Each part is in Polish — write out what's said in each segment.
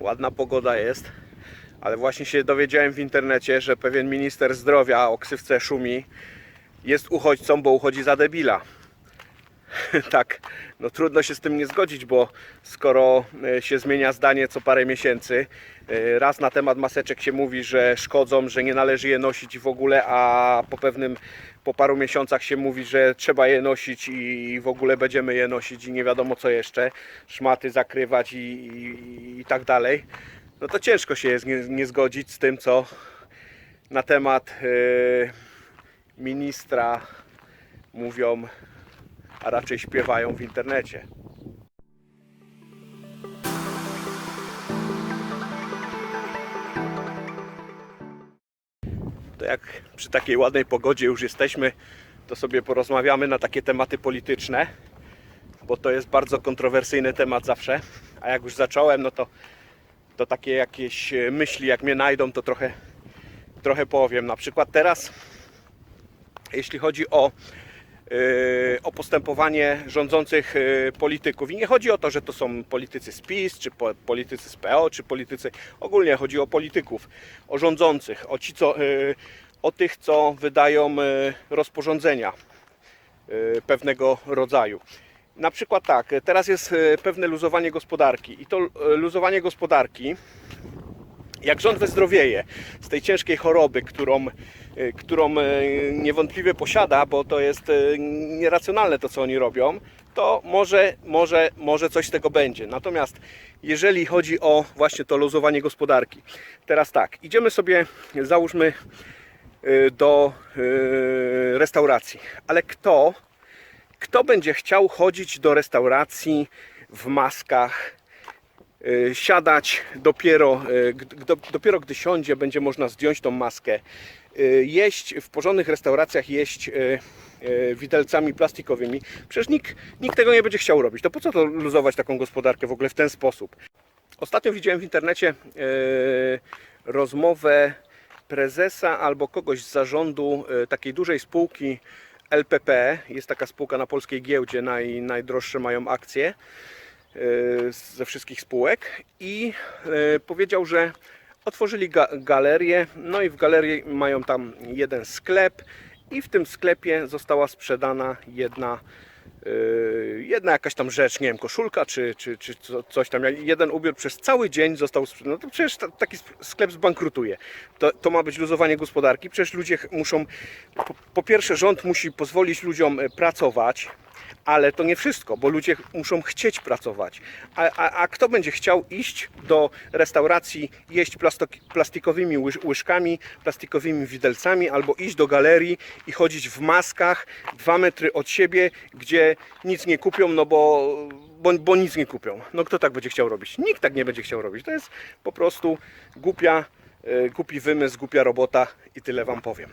ładna pogoda jest, ale właśnie się dowiedziałem w internecie, że pewien minister zdrowia o ksywce Szumi jest uchodźcą, bo uchodzi za debila. tak, no trudno się z tym nie zgodzić, bo skoro e, się zmienia zdanie co parę miesięcy, e, raz na temat maseczek się mówi, że szkodzą, że nie należy je nosić w ogóle, a po pewnym, po paru miesiącach się mówi, że trzeba je nosić i w ogóle będziemy je nosić i nie wiadomo co jeszcze, szmaty zakrywać i, i, i tak dalej, no to ciężko się jest nie, nie zgodzić z tym, co na temat e, ministra mówią a raczej śpiewają w internecie. To jak przy takiej ładnej pogodzie już jesteśmy, to sobie porozmawiamy na takie tematy polityczne, bo to jest bardzo kontrowersyjny temat zawsze. A jak już zacząłem, no to, to takie jakieś e, myśli, jak mnie najdą, to trochę, trochę powiem. Na przykład teraz, jeśli chodzi o o postępowanie rządzących yy, polityków. I nie chodzi o to, że to są politycy z PiS, czy po, politycy z PO, czy politycy. Ogólnie chodzi o polityków, o rządzących, o, ci, co, yy, o tych, co wydają rozporządzenia pewnego rodzaju. Na przykład tak, teraz jest pewne luzowanie gospodarki i to luzowanie gospodarki jak rząd wyzdrowieje z tej ciężkiej choroby, którą, y, którą y, niewątpliwie posiada, bo to jest y, nieracjonalne to, co oni robią, to może, może, może coś z tego będzie. Natomiast jeżeli chodzi o właśnie to luzowanie gospodarki, teraz tak, idziemy sobie, załóżmy, do restauracji, ale kto, kto będzie chciał chodzić do restauracji w maskach, siadać dopiero, y, dopiero gdy siądzie, będzie można zdjąć tą maskę, y, jeść w porządnych restauracjach, jeść y, y, widelcami plastikowymi. Przecież nikt, nikt tego nie będzie chciał robić. To po co to luzować taką gospodarkę w ogóle w ten sposób? Ostatnio widziałem w internecie y, rozmowę prezesa albo kogoś z zarządu y, takiej dużej spółki LPP. Jest taka spółka na polskiej giełdzie, naj, najdroższe mają akcje y, ze wszystkich spółek i y, powiedział, że otworzyli ga galerię, no i w galerii mają tam jeden sklep i w tym sklepie została sprzedana jedna y, jedna jakaś tam rzecz, nie wiem, koszulka czy, czy, czy co- coś tam, jeden ubiór przez cały dzień został sprzedany, no to przecież ta, taki sklep zbankrutuje. To, to ma być luzowanie gospodarki, przecież ludzie muszą, po, po pierwsze rząd musi pozwolić ludziom e, pracować, ale to nie wszystko, bo ludzie muszą chcieć pracować. A, a, a kto będzie chciał iść do restauracji, jeść plastikowymi łyż, łyżkami, plastikowymi widelcami, albo iść do galerii i chodzić w maskach dwa metry od siebie, gdzie nic nie kupią, no bo, bo, bo nic nie kupią. No kto tak będzie chciał robić? Nikt tak nie będzie chciał robić. To jest po prostu głupia, e, głupi wymysł, głupia robota i tyle Wam powiem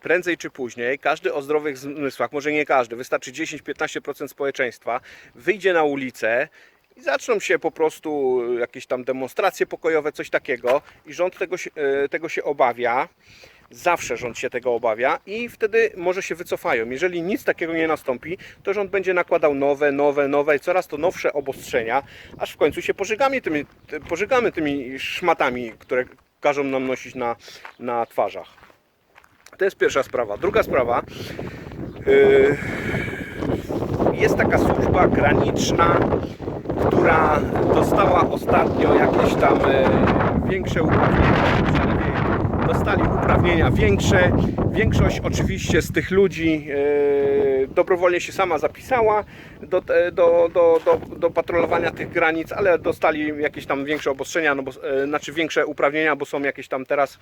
prędzej czy później każdy o zdrowych zmysłach, może nie każdy, wystarczy 10-15% społeczeństwa, wyjdzie na ulicę i zaczną się po prostu jakieś tam demonstracje pokojowe, coś takiego i rząd tego się, e, tego się obawia. Zawsze rząd się tego obawia i wtedy może się wycofają. Jeżeli nic takiego nie nastąpi, to rząd będzie nakładał nowe, nowe, nowe i coraz to nowsze obostrzenia, aż w końcu się pożygamy tymi, pożygamy tymi szmatami, które każą nam nosić na, na twarzach. To jest pierwsza sprawa. Druga sprawa. yy, Jest taka służba graniczna, która dostała ostatnio jakieś tam e, większe uprawnienia. Dostali uprawnienia większe. Większość oczywiście z tych ludzi e, dobrowolnie się sama zapisała do, do, do, do, do patrolowania tych granic, ale dostali jakieś tam większe obostrzenia, no bo, e, znaczy większe uprawnienia, bo są jakieś tam teraz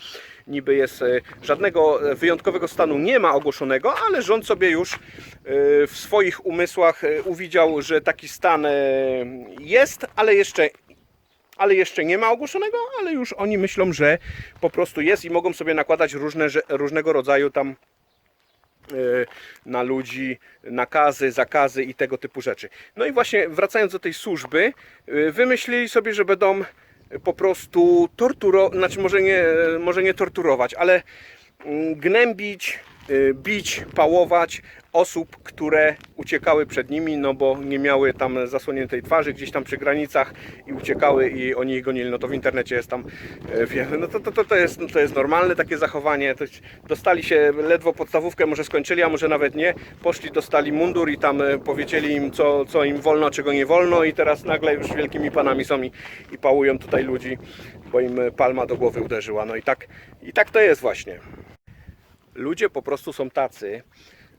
niby jest e, żadnego e, wyjątkowego stanu nie ma ogłoszonego, ale rząd sobie już w swoich umysłach uwidział, że taki stan jest, ale jeszcze ale jeszcze nie ma ogłoszonego, ale już oni myślą, że po prostu jest i mogą sobie nakładać różne, różnego rodzaju tam na ludzi nakazy, zakazy i tego typu rzeczy. No i właśnie wracając do tej służby, e, wymyślili sobie, że będą po prostu torturować, znaczy może nie, może nie torturować, ale mm, gnębić y, bić, pałować osób, które uciekały przed nimi, no bo nie miały tam zasłoniętej twarzy gdzieś tam przy granicach i uciekały i oni ich gonili. No to w internecie jest tam e, wiele. No to, to, to, to, jest, no to jest normalne takie zachowanie. Dostali się ledwo podstawówkę, może skończyli, a może nawet nie. Poszli, dostali mundur i tam e, powiedzieli im, co, co im wolno, czego nie wolno i teraz nagle już wielkimi panami są i, i pałują tutaj ludzi, bo im palma do głowy uderzyła. No i tak, i tak to jest właśnie ludzie po prostu są tacy,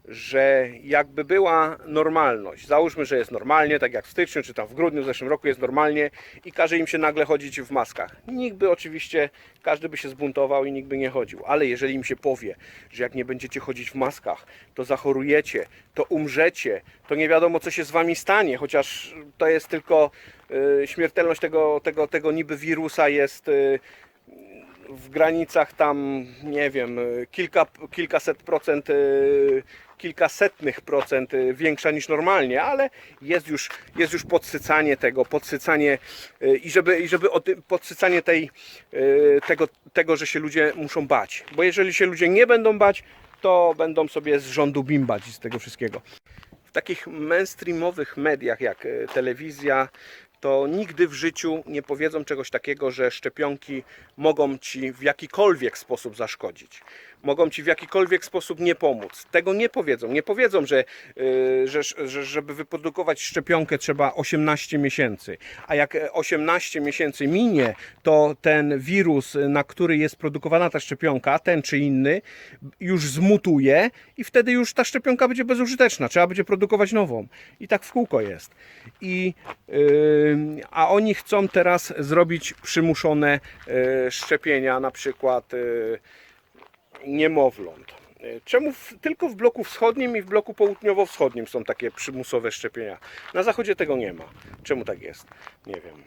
że jakby była normalność, załóżmy, że jest normalnie, tak jak w styczniu czy tam w grudniu w zeszłym roku jest normalnie i każe im się nagle chodzić w maskach. Nikt by oczywiście, każdy by się zbuntował i nikt by nie chodził, ale jeżeli im się powie, że jak nie będziecie chodzić w maskach, to zachorujecie, to umrzecie, to nie wiadomo co się z wami stanie, chociaż to jest tylko y, śmiertelność tego, tego, tego niby wirusa jest y, w granicach tam, nie wiem, kilka, kilkaset procent, y, kilkasetnych procent y, większa niż normalnie, ale jest już, jest już podsycanie tego, podsycanie y, i żeby, i żeby podsycanie tej, tego, tego, że się ludzie muszą bać. Bo jeżeli się ludzie nie będą bać, to będą sobie z rządu bimbać z tego wszystkiego w takich mainstreamowych mediach jak telewizja, to nigdy w życiu nie powiedzą czegoś takiego, że szczepionki mogą ci w jakikolwiek sposób zaszkodzić. Mogą ci w jakikolwiek sposób nie pomóc. Tego nie powiedzą. Nie powiedzą, że, yy, że, że żeby wyprodukować szczepionkę trzeba 18 miesięcy. A jak e, 18 miesięcy minie, to ten wirus, na który jest produkowana ta szczepionka, ten czy inny, już zmutuje i wtedy już ta szczepionka będzie bezużyteczna. Trzeba będzie produkować nową. I tak w kółko jest. I, yy, a oni chcą teraz zrobić przymuszone yy, szczepienia, na przykład yy, niemowląt. Czemu w, tylko w bloku wschodnim i w bloku południowo-wschodnim są takie przymusowe szczepienia? Na zachodzie tego nie ma. Czemu tak jest? Nie wiem.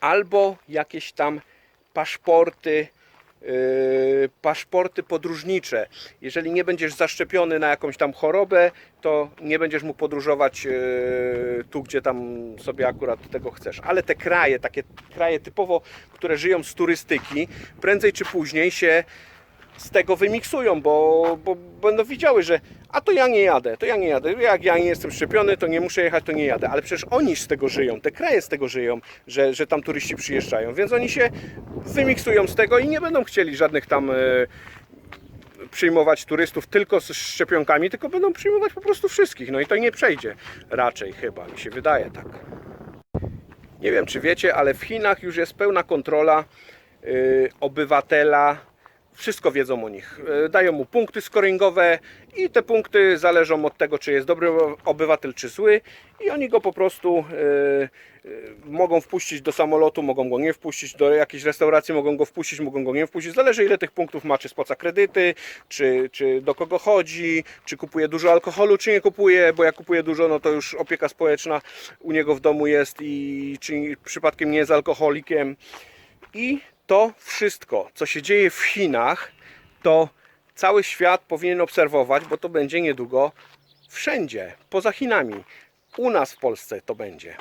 Albo jakieś tam paszporty, paszporty podróżnicze. Jeżeli nie będziesz zaszczepiony na jakąś tam chorobę, to nie będziesz mógł podróżować yy, tu, gdzie tam sobie akurat tego chcesz. Ale te kraje, takie kraje typowo, które żyją z turystyki, prędzej czy później się z tego wymiksują, bo, bo będą widziały, że a to ja nie jadę, to ja nie jadę. Jak ja nie jestem szczepiony, to nie muszę jechać, to nie jadę. Ale przecież oni z tego żyją, te kraje z tego żyją, że, że tam turyści przyjeżdżają, więc oni się wymiksują z tego i nie będą chcieli żadnych tam e, przyjmować turystów tylko z szczepionkami, tylko będą przyjmować po prostu wszystkich. No i to nie przejdzie raczej chyba, mi się wydaje tak. Nie wiem, czy wiecie, ale w Chinach już jest pełna kontrola y, obywatela. Wszystko wiedzą o nich. Y, Dają mu punkty scoringowe i te punkty zależą od tego, czy jest dobry obywatel, czy zły. I oni go po prostu y, y, mogą wpuścić do samolotu, mogą go nie wpuścić, do jakiejś restauracji mogą go wpuścić, mogą go nie wpuścić. Zależy ile tych punktów ma, czy spłaca kredyty, czy, czy do kogo chodzi, czy kupuje dużo alkoholu, czy nie kupuje, bo jak kupuje dużo, no to już opieka społeczna u niego w domu jest i czy przypadkiem nie jest alkoholikiem. I to wszystko, co się dzieje w Chinach, to cały świat powinien obserwować, bo to będzie niedługo wszędzie, poza Chinami. U nas w Polsce to będzie.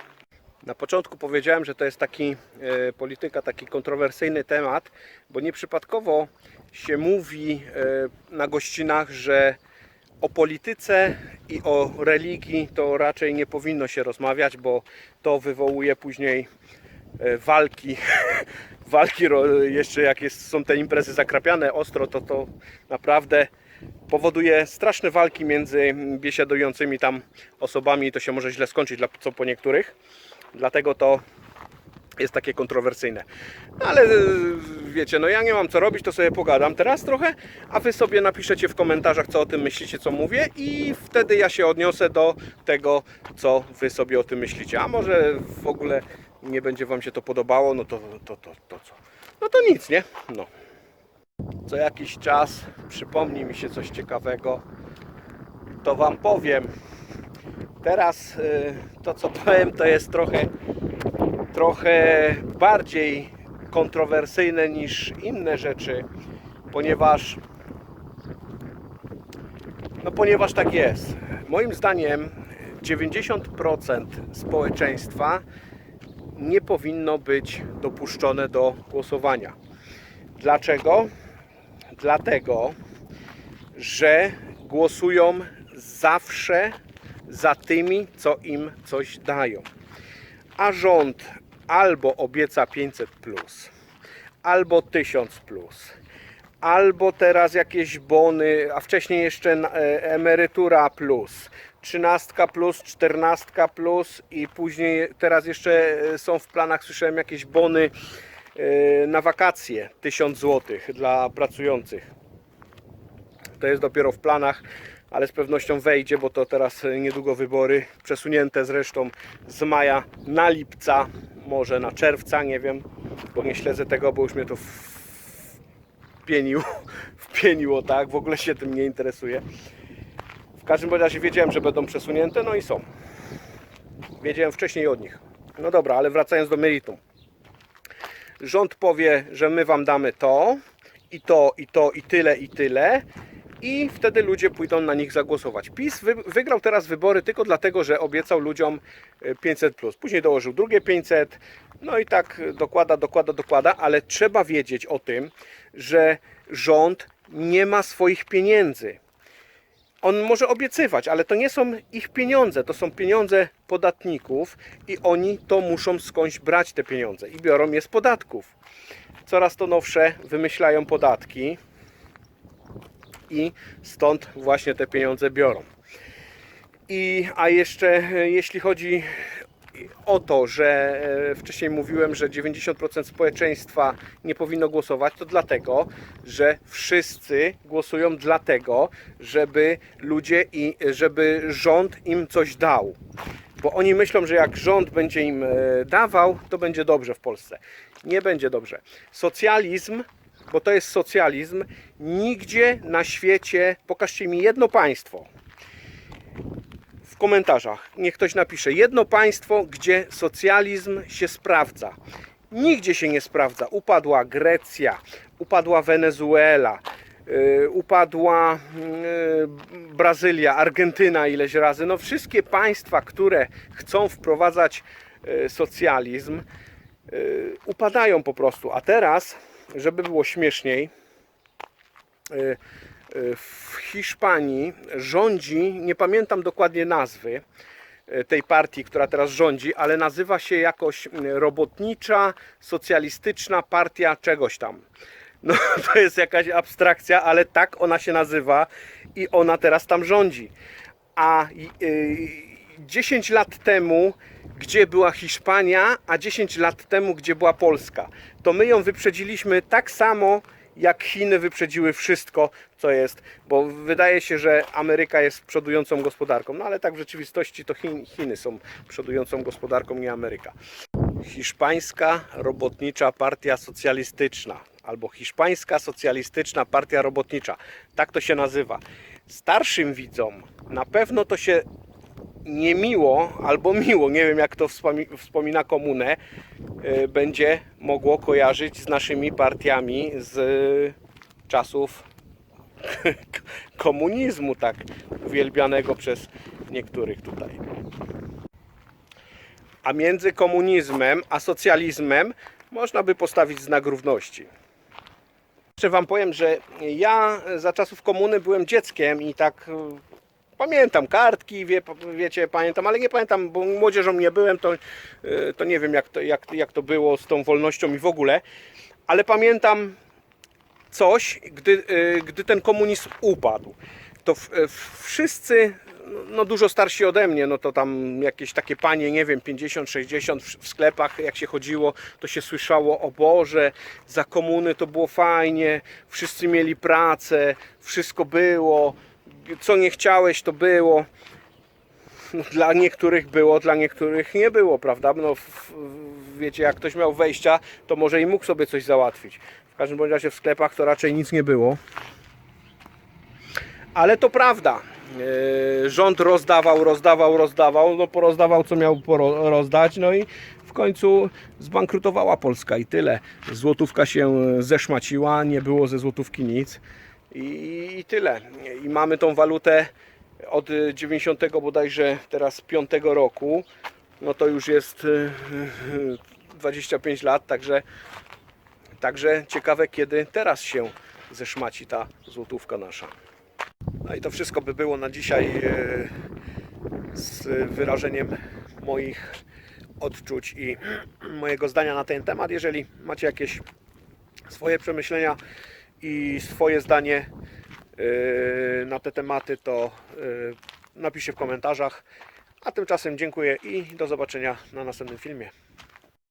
Na początku powiedziałem, że to jest taki e, polityka, taki kontrowersyjny temat, bo nieprzypadkowo się mówi e, na gościnach, że o polityce i o religii to raczej nie powinno się rozmawiać, bo to wywołuje później e, walki. Walki jeszcze jak jest, są te imprezy zakrapiane ostro, to to naprawdę powoduje straszne walki między biesiadującymi tam osobami i to się może źle skończyć, dla, co po niektórych. Dlatego to jest takie kontrowersyjne. No ale e, wiecie, no ja nie mam co robić, to sobie pogadam teraz trochę, a wy sobie napiszecie w komentarzach, co o tym myślicie, co mówię i wtedy ja się odniosę do tego, co wy sobie o tym myślicie. A może w ogóle nie będzie wam się to podobało, no to, to, to, to co? No to nic, nie? No. Co jakiś czas przypomni mi się coś ciekawego, to wam powiem. Teraz y, to, co powiem, to jest trochę trochę bardziej kontrowersyjne niż inne rzeczy, ponieważ no ponieważ tak jest. Moim zdaniem 90% społeczeństwa nie powinno być dopuszczone do głosowania. Dlaczego? Dlatego, że głosują zawsze za tymi, co im coś dają. A rząd albo obieca 500, albo 1000, albo teraz jakieś bony, a wcześniej jeszcze e, emerytura plus, 13 plus, 14 plus i później teraz jeszcze e, są w planach, słyszałem jakieś bony e, na wakacje 1000 zł dla pracujących. To jest dopiero w planach, ale z pewnością wejdzie, bo to teraz e, niedługo wybory, przesunięte zresztą z maja na lipca, może na czerwca, nie wiem, bo nie śledzę tego, bo już mnie to wpienił, wpieniło, tak, w ogóle się tym nie interesuje. W każdym razie wiedziałem, że będą przesunięte, no i są. Wiedziałem wcześniej od nich. No dobra, ale wracając do meritum. Rząd powie, że my wam damy to, i to, i to, i tyle, i tyle. I wtedy ludzie pójdą na nich zagłosować. PiS wy, wygrał teraz wybory tylko dlatego, że obiecał ludziom y, 500. Później dołożył drugie 500. No i tak dokłada, dokłada, dokłada, ale trzeba wiedzieć o tym, że rząd nie ma swoich pieniędzy. On może obiecywać, ale to nie są ich pieniądze, to są pieniądze podatników i oni to muszą skądś brać te pieniądze i biorą je z podatków. Coraz to nowsze wymyślają podatki i stąd właśnie te pieniądze biorą. I, a jeszcze e, jeśli chodzi o to, że e, wcześniej mówiłem, że 90% społeczeństwa nie powinno głosować, to dlatego, że wszyscy głosują dlatego, żeby ludzie i żeby rząd im coś dał. Bo oni myślą, że jak rząd będzie im e, dawał, to będzie dobrze w Polsce. Nie będzie dobrze. Socjalizm, bo to jest socjalizm, nigdzie na świecie, pokażcie mi jedno państwo, komentarzach. Niech ktoś napisze jedno państwo, gdzie socjalizm się sprawdza. Nigdzie się nie sprawdza. Upadła Grecja, upadła Wenezuela, yy, upadła yy, Brazylia, Argentyna ileś razy. No wszystkie państwa, które chcą wprowadzać yy, socjalizm, yy, upadają po prostu. A teraz, żeby było śmieszniej, yy, w Hiszpanii rządzi, nie pamiętam dokładnie nazwy e, tej partii, która teraz rządzi, ale nazywa się jakoś m, Robotnicza Socjalistyczna Partia czegoś tam. No to jest jakaś abstrakcja, ale tak ona się nazywa i ona teraz tam rządzi. A y, 10 lat temu, gdzie była Hiszpania, a 10 lat temu, gdzie była Polska, to my ją wyprzedziliśmy tak samo, jak Chiny wyprzedziły wszystko, co jest, bo wydaje się, że Ameryka jest przodującą gospodarką, no ale tak w rzeczywistości to Chin, Chiny są przodującą gospodarką, nie Ameryka. Hiszpańska Robotnicza Partia Socjalistyczna albo Hiszpańska Socjalistyczna Partia Robotnicza, tak to się nazywa. Starszym widzom na pewno to się niemiło albo miło, nie wiem jak to wspomi- wspomina komunę, y, będzie mogło kojarzyć z naszymi partiami z czasów komunizmu, tak uwielbianego przez niektórych tutaj. A między komunizmem a socjalizmem można by postawić znak równości. Jeszcze Wam powiem, że ja za czasów komuny byłem dzieckiem i tak pamiętam kartki, wie, wiecie, pamiętam, ale nie pamiętam, bo młodzieżą nie byłem, to, y, to nie wiem jak to, jak, jak to było z tą wolnością i w ogóle, ale pamiętam coś, gdy, y, gdy ten komunizm upadł. To w, y, wszyscy, no dużo starsi ode mnie, no to tam jakieś takie panie, nie wiem, 50, 60 w w sklepach, jak się chodziło, to się słyszało, o Boże, za komuny to było fajnie, wszyscy mieli pracę, wszystko było, co nie chciałeś, to było. Dla niektórych było, dla niektórych nie było, prawda? No, wiecie, jak ktoś miał wejścia, to może i mógł sobie coś załatwić. W każdym bądź razie w sklepach to raczej nic nie było. Ale to prawda. Yy, Rząd rozdawał, rozdawał, rozdawał, no porozdawał co miał rozdać, no i w końcu zbankrutowała Polska i tyle. Złotówka się zeszmaciła, nie było ze złotówki nic i, i tyle. I mamy tą walutę od 90 bodajże teraz 5 roku, no to już jest yy, 25 lat, także, także ciekawe kiedy teraz się zeszmaci ta złotówka nasza. No i to wszystko by było na dzisiaj e, z wyrażeniem moich odczuć i mojego zdania na ten temat. Jeżeli macie jakieś swoje przemyślenia i swoje zdanie e, na te tematy, to e, napiszcie w komentarzach. A tymczasem dziękuję i do zobaczenia na następnym filmie.